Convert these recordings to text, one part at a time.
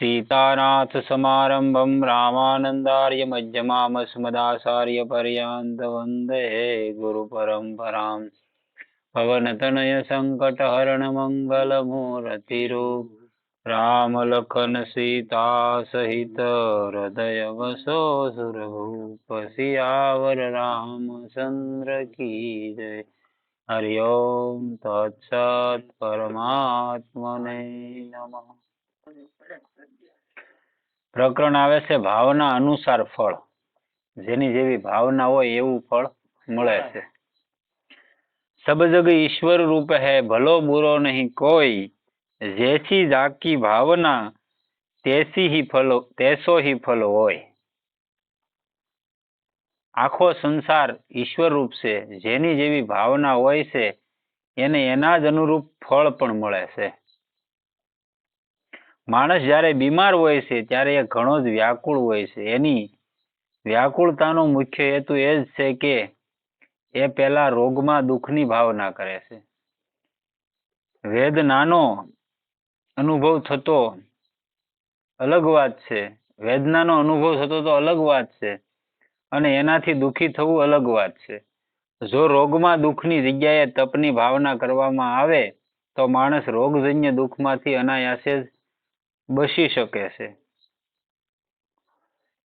સીતાનાથ સમારંભમ રામાનંદાર્ય મધ્યમામસ્મદાચાર્ય પર્યાંત વંદે ગુરુ પરંપરામ ભવનતનય સંકટહરણ મંગલમૂર્તિરૂપ રામ લખન સીતા સહિત હૃદય વસો સુરભૂપ સિયાવર રામચંદ્ર કી જય હરિ ઓમ તત્સત પરમાત્મને નમઃ प्रकरण आए से भावना अनुसार फल जेनी जेवी भावना हो फल मे सब जग ईश्वर रूप है भलो बुरो नहीं कोई जैसी जाकी भावना तेसी ही फल तेसो ही फल होए आखो संसार ईश्वर रूप से जेनी जेवी भावना होने से एनाज अनुरूप फल पण मळे से માણસ જ્યારે બીમાર હોય છે, ત્યારે એ ઘણો જ વ્યાકુળ હોય છે. એની વ્યાકુળતાનો મુખ્ય હેતુ એ જ છે કે એ પહેલા રોગમાં દુઃખની ભાવના કરે છે. વેદનાનો અનુભવ થતો અલગ વાત છે. વેદનાનો અનુભવ થતો તો અલગ વાત છે. અને એનાથી દુઃખી થવું અલગ વાત છે. જો રોગમાં દુઃખની જગ્યાએ તપની ભાવના કરવામાં આવે, તો માણસ રોગજન્ય દુઃખમાંથી અનાયાસે જ બચી શકે છે.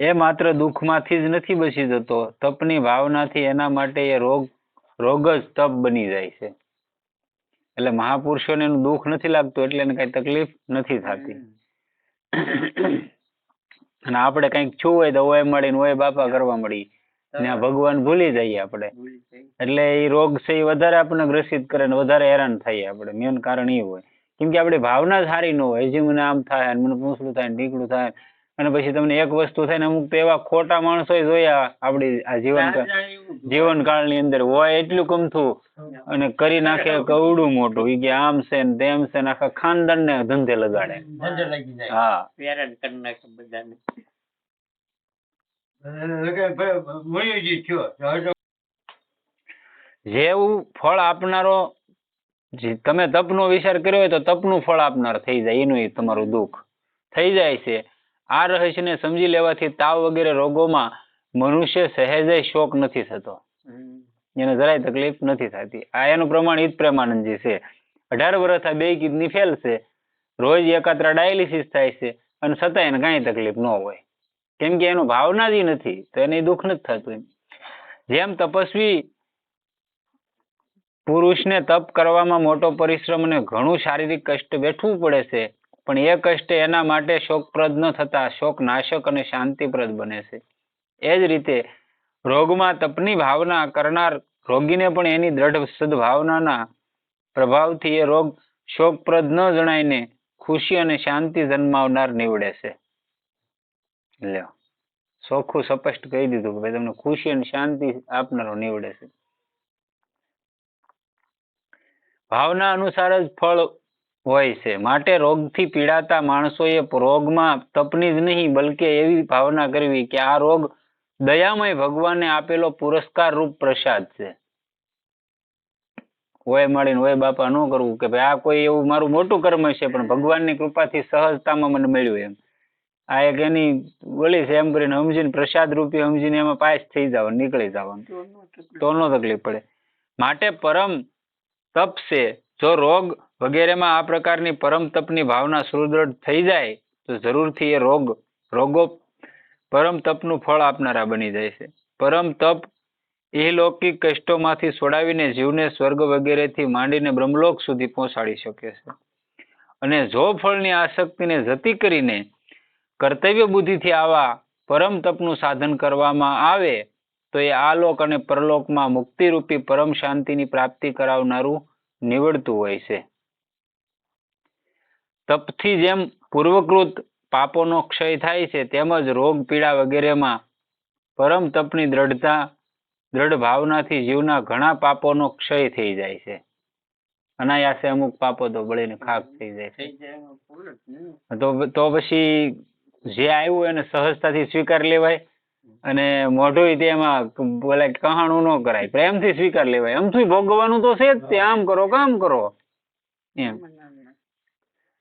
એ માત્ર દુઃખમાંથી જ નથી બચી જતો તપની ભાવનાથી એના માટે એ રોગ રોગ જ તપ બની જાય છે. એટલે મહાપુરુષોને એનું દુઃખ નથી લાગતું એટલે એને કઈ તકલીફ નથી થતી. અને આપણે કંઈક છું હોય તો ઓય મળીને ઓય બાપા કરવા મળી. ને આ ભગવાન ભૂલી જઈએ આપણે. એટલે એ રોગ છે એ વધારે આપણને ગ્રસિત કરે ને વધારે હેરાન થઈએ આપણે. મેન કારણ એ હોય. કેમ કે આપણે ભાવના સારી ન હોય. મને આમ થાય ને મને પૂછડું થાય ને ઢીકડું થાય અને પછી તમને એક વસ્તુ થાય ને અમુક તો એવા ખોટા માણસો જોયા આપણી આ જીવન જીવનકાળની અંદર હોય એટલું કમથું અને કરી નાખે કવડું મોટું. ઈ કે આમ છે ને તેમ છે ને આખા ખાનદાન ને ધંધે લગાડે. ધંધે લાગી જાય. હા. કરી નાખે બધાને. જ જેવું ફળ આપનારો જે તમે તપનો વિચાર કર્યો હોય તો તપનું ફળ આપનાર થઈ જાય એનું તમારું દુઃખ. થઈ જાય છે. આ રહસ્યને સમજી લેવાથી તાવ વગેરે રોગોમાં મનુષ્ય સહેજે શોક નથી થતો. એને જરાય તકલીફ નથી થતી. આ એનું પ્રમાણ ઈદ પ્રેમાનંદજી છે. અઢાર વર્ષ આ બે કિડની ફેલ છે. રોજ એકાત્ર ડાયાલિસિસ થાય છે અને છતાં એને કાંઈ તકલીફ ન હોય. કેમ કે એનું ભાવના જ નથી તો એને દુઃખ નથી થતું જેમ તપસ્વી પુરુષને તપ કરવામાં મોટો પરિશ્રમ અને ઘણું શારીરિક કષ્ટ વેઠવું પડે છે. પણ એ કષ્ટ એના માટે શોકપ્રદ ન થતા શોક નાશક અને શાંતિપ્રદ બને છે. એ જ રીતે રોગમાં તપની ભાવના કરનાર રોગીને પણ એની દ્રઢ સદભાવનાના પ્રભાવથી એ રોગ શોકપ્રદ ન જણાઈને ખુશી અને શાંતિ જન્માવનાર નીવડે છે. લ્યો. ચોખ્ખું સ્પષ્ટ કહી દીધું કે ભાઈ તમને ખુશી અને શાંતિ આપનારો નીવડે છે. ભાવના અનુસાર જ ફળ હોય છે. માટે રોગથી પીડાતા માણસોએ રોગમાં તપની જ નહીં, બલકે એવી ભાવના કરવી કે આ રોગ દયામય ભગવાને આપેલો પુરસ્કાર રૂપ પ્રસાદ છે. ઓય મળીને ઓય બાપા, ન કરવું કે ભાઈ આ કોઈ એવું મારું મોટું કર્મ છે, પણ ભગવાનની કૃપાથી સહજતામાં મને મળ્યું એમ. આ એક એની વળી છે એમ કરીને સમજીને પ્રસાદ રૂપી સમજીને એમાં પાસ થઈ જવાનું નીકળી જવાનું તો નો તકલીફ પડે. માટે પરમ તપ છે. જો રોગ વગેરેમાં આ પ્રકારની પરમ તપની ભાવના સુદૃઢ થઈ જાય, તો જરૂરથી એ રોગ, રોગો પરમ તપનું ફળ આપનારા બની જાય છે. પરમ તપ એ લૌકિક કષ્ટોમાંથી છોડાવીને જીવને સ્વર્ગ વગેરેથી માંડીને બ્રહ્મલોક સુધી પહોંચાડી શકે છે. અને જો ફળની આસક્તિને જતી કરીને કર્તવ્ય બુદ્ધિથી આવા પરમ તપનું સાધન કરવામાં આવે તો એ આલોક અને પરલોકમાં મુક્તિરૂપી પરમ શાંતિની પ્રાપ્તિ કરાવનારું નીવડતું હોય છે. તપથી જેમ પૂર્વકૃત પાપોનો ક્ષય થાય છે તેમજ રોગ પીડા વગેરેમાં પરમ તપની દ્રઢતા દ્રઢ ભાવનાથી જીવના ઘણા પાપોનો ક્ષય થઈ જાય છે. અનાયાસે અમુક પાપો તો બળીને ખાક થઈ જાય છે. તો તો પછી જે આવ્યું એને સહજતાથી સ્વીકાર લેવાય. અને મોઢું તેમાં બોલે કહાણું ન કરાય પ્રેમથી સ્વીકાર લેવાય. આમથી ભોગવવાનું તો છે જ તે. આમ કરો કામ કરો. એમ.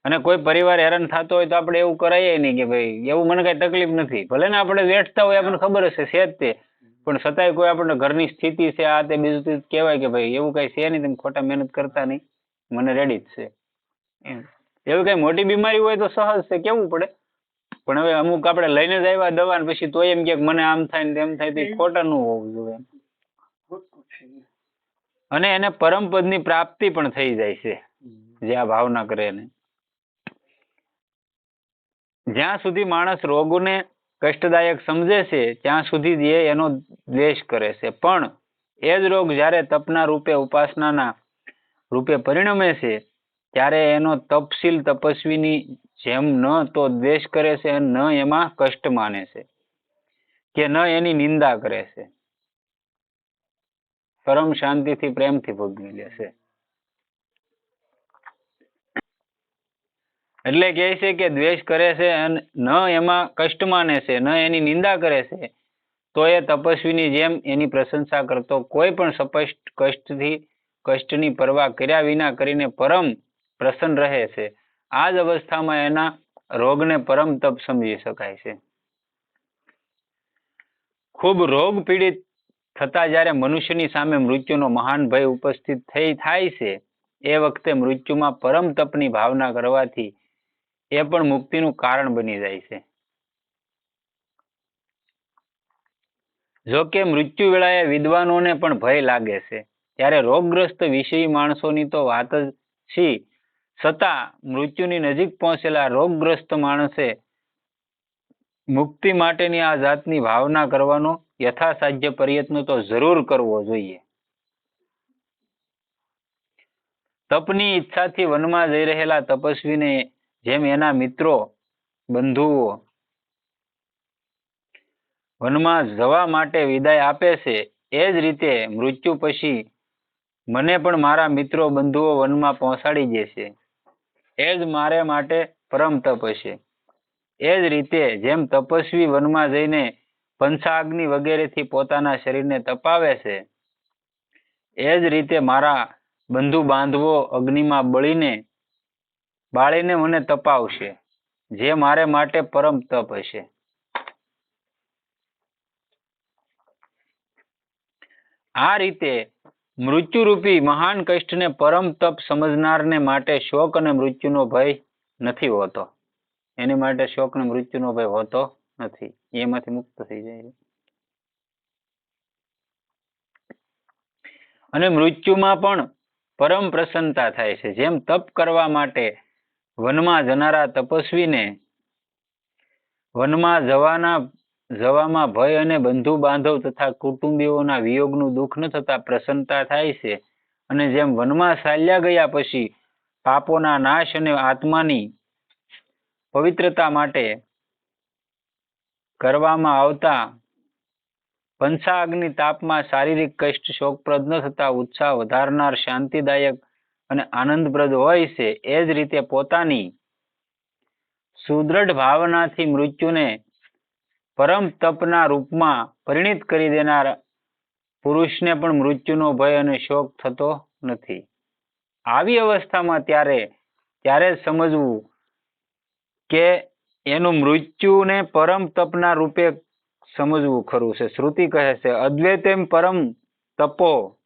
અને કોઈ પરિવાર હેરાન થતો હોય તો આપણે એવું કરાય નહીં કે ભાઈ એવું મને કઈ તકલીફ નથી. ભલે ને આપણે વેઠતા હોય આપણને ખબર હશે છે જ તે. પણ છતાંય કોઈ આપણને ઘરની સ્થિતિ છે આ તે બીજું તે કહેવાય કે ભાઈ એવું કઈ છે નહીં તમે ખોટા મહેનત કરતા નહીં. મને રેડી જ છે. એમ. એવી કઈ મોટી બીમારી હોય તો સહજ છે કેવું પડે? પણ હવે અમુક આપણે લઈને જ આવ્યા દવા ને પછી તોય એમ કે મને આમ થાય ને તેમ થાય તો ખોટા નું હોવું જોઈએ. અને એને પરમ પદની પ્રાપ્તિ પણ થઈ જાય છે જે આ ભાવના કરે એને. જ્યાં સુધી માણસ રોગને કષ્ટદાયક સમજે છે ત્યાં સુધી એ એનો દ્વેષ કરે છે. પણ એ જ રોગ જ્યારે તપના રૂપે ઉપાસનાના રૂપે પરિણમે છે ત્યારે એનો તપશીલ તપસ્વીની જેમ ન તો દ્વેષ કરે છે, ન એમાં કષ્ટ માને છે, કે ન એની નિંદા કરે છે. પરમ શાંતિથી પ્રેમથી ભોગવી લે એટલે કહે છે કે દ્વેષ કરે છે અને ન એમાં કષ્ટ માને છે, ન એની નિંદા કરે છે, તો એ તપસ્વીની જેમ એની પ્રશંસા કરતો કોઈ પણ સ્પષ્ટ કષ્ટથી, કષ્ટની પરવા કર્યા વિના કરીને પરમ પ્રસન્ન રહે છે. આ જ અવસ્થામાં એના રોગને પરમ તપ સમજી શકાય છે. ખૂબ રોગ પીડિત થતા જ્યારે મનુષ્યની સામે મૃત્યુનો મહાન ભય ઉપસ્થિત થઈ થાય છે, એ વખતે મૃત્યુમાં પરમ તપની ભાવના કરવાથી એ પણ મુક્તિનું કારણ બની જાય છે. જો કે મૃત્યુ વેળાએ વિદ્વાનોને પણ ભય લાગે છે. ત્યારે રોગગ્રસ્ત વિષયી માણસોની તો વાત જ છી છતાં મૃત્યુની નજીક પહોંચેલા રોગગ્રસ્ત માણસે મુક્તિ માટેની આ જાતની ભાવના કરવાનો યથાસાધ્ય પ્રયત્ન તો જરૂર કરવો જોઈએ. તપની ઈચ્છાથી વનમાં જઈ રહેલા તપસ્વીને જેમ એના મિત્રો, બંધુઓ વનમાં જવા માટે વિદાય આપે છે, એ જ રીતે મૃત્યુ પછી મને પણ મારા મિત્રો બંધુઓ વનમાં પહોંચાડી દેશે એ જ મારે માટે પરમ તપ હશે. એ જ રીતે જેમ તપસ્વી વનમાં જઈને પંચાગ્નિ વગેરેથી પોતાના શરીરને તપાવે છે, એ જ રીતે મારા બંધુ બાંધવો અગ્નિમાં બળીને બાળીને મને તપાવશે, જે મારે માટે પરમ તપ હશે. આ રીતે મૃત્યુરૂપી મહાન કષ્ટને પરમ તપ સમજનારને માટે શોક અને મૃત્યુનો ભય નથી હોતો. એની માટે શોક અને મૃત્યુનો ભય હોતો નથી. એમાંથી મુક્ત થઈ જાય. અને મૃત્યુમાં પણ પરમ પ્રસન્નતા થાય છે. જેમ તપ કરવા માટે વનમાં જનારા તપસ્વીને વનમાં જવાના જવામાં ભય અને બંધુ બાંધવ તથા કુટુંબીઓના વિયોગનું દુઃખ ન થતા પ્રસન્નતા થાય છે. અને જેમ વનમાં ચાલ્યા ગયા પછી પાપોના નાશ અને આત્માની પવિત્રતા માટે કરવામાં આવતા પંચાગ્નિ તાપમાં શારીરિક કષ્ટ, શોકપ્રદ ન થતા ઉત્સાહ વધારનાર, શાંતિદાયક અને આનંદપ્રદ હોય છે. એ જ રીતે પોતાની સુદૃઢ ભાવનાથી મૃત્યુને પરમ તપના રૂપમાં પરિણિત કરી દેનાર પુરુષને પણ મૃત્યુનો ભય અને શોક થતો નથી. આવી અવસ્થામાં ત્યારે ત્યારે સમજવું કે એનું મૃત્યુને પરમ તપના રૂપે સમજવું ખરું છે. શ્રુતિ કહે છે, અદ્વૈતેમ પરમ તપો.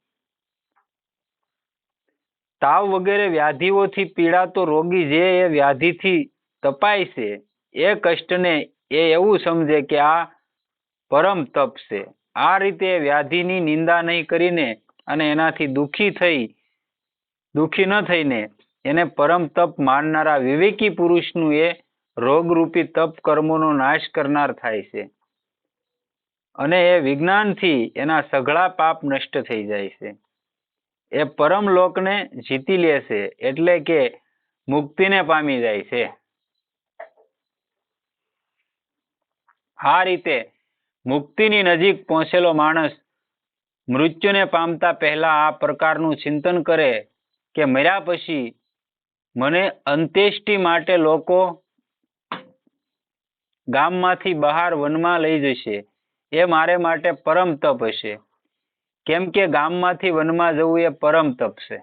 તાવ વગેરે વ્યાધિઓથી પીડાતો રોગી જે એ વ્યાધિથી તપાય છે, એ કષ્ટને એ એવું સમજે કે આ પરમ તપ છે. આ રીતે વ્યાધિની નિંદા નહીં કરીને અને એનાથી દુઃખી થઈ, દુઃખી ન થઈને એને પરમ તપ માનનારા વિવેકી પુરુષનું એ રોગરૂપી તપ કર્મોનો નાશ કરનાર થાય છે. અને એ વિજ્ઞાનથી એના સઘળા પાપ નષ્ટ થઈ જાય છે. એ પરમ લોકને જીતી લે છે એટલે કે મુક્તિને પામી જાય છે. આ રીતે મુક્તિની નજીક પહોંચેલો માણસ મૃત્યુને પામતા પહેલા આ પ્રકારનું ચિંતન કરે કે મર્યા પછી મને અંત્યેષ્ટિ માટે લોકો ગામમાંથી બહાર વનમાં લઈ જશે. એ મારે માટે પરમ તપ હશે. કેમ કે ગામમાંથી વનમાં જવું એ પરમ તપ છે.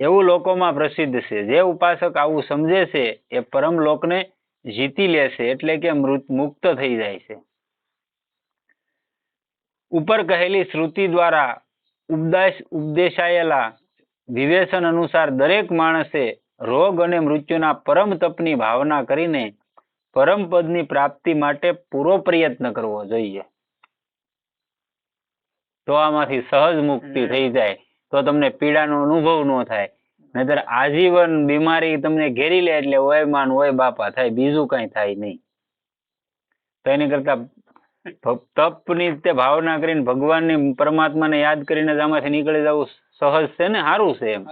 એવું લોકોમાં પ્રસિદ્ધ છે. જે ઉપાસક આવું સમજે છે એ પરમ લોકને જીતી લેશે એટલે કે મૃત મુક્ત થઈ જાય છે. ઉપર કહેલી શ્રુતિ દ્વારા ઉપદેશ ઉપદેશાયેલા વિવેચન અનુસાર દરેક માણસે રોગ અને મૃત્યુના પરમ તપની ભાવના કરીને પરમ પદની પ્રાપ્તિ માટે પૂરો પ્રયત્ન કરવો જોઈએ. તો આમાંથી સહજ મુક્તિ થઈ જાય. તો તમને પીડાનો અનુભવ ન થાય. નહીતર આજીવન બીમારી તમને ઘેરી લે એટલે ઓય માન ઓય બાપા થાય બીજું કઈ થાય નહીં તો એની કરતા તપ તપની તે ભાવના કરીને ભગવાનની પરમાત્માને યાદ કરીને જ આમાંથી નીકળી જવું સહજ છે ને સારું છે. એમ.